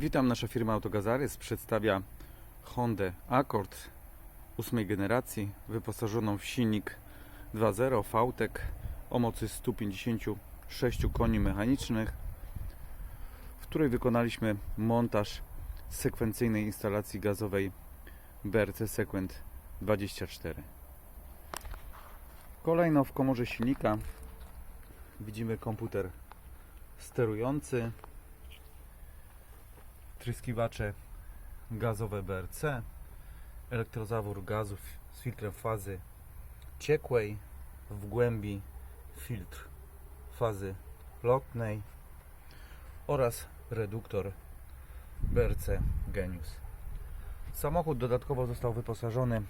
Witam, nasza firma Autogazarys przedstawia Hondę Accord ósmej generacji wyposażoną w silnik 2.0 VTEC o mocy 156 koni mechanicznych w której wykonaliśmy montaż sekwencyjnej instalacji gazowej BRC Sequent 24 Kolejno w komorze silnika widzimy komputer sterujący tryskiwacze gazowe BRC, elektrozawór gazów z filtrem fazy ciekłej, w głębi filtr fazy lotnej oraz reduktor BRC Genius. Samochód dodatkowo został wyposażony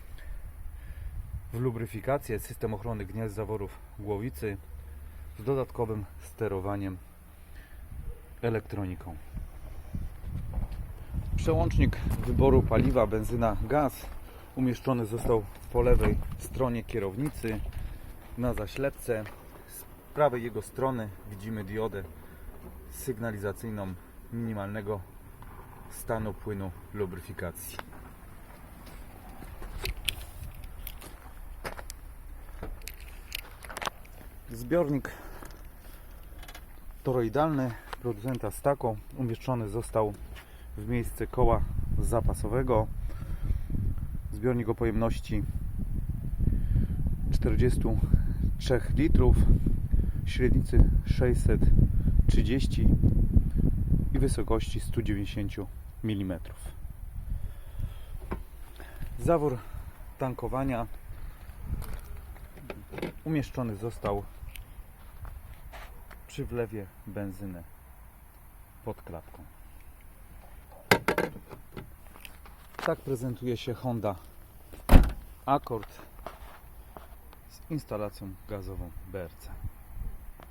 w lubryfikację, system ochrony gniazd zaworów głowicy z dodatkowym sterowaniem elektroniką. Przełącznik wyboru paliwa benzyna gaz umieszczony został po lewej stronie kierownicy na zaślepce. Z prawej jego strony widzimy diodę sygnalizacyjną minimalnego stanu płynu lubryfikacji. Zbiornik toroidalny producenta Stako umieszczony został w miejsce koła zapasowego. Zbiornik o pojemności 43 litrów, średnicy 630 i wysokości 190 mm. Zawór tankowania umieszczony został przy wlewie benzyny pod klapką. Tak prezentuje się Honda Accord z instalacją gazową BRC.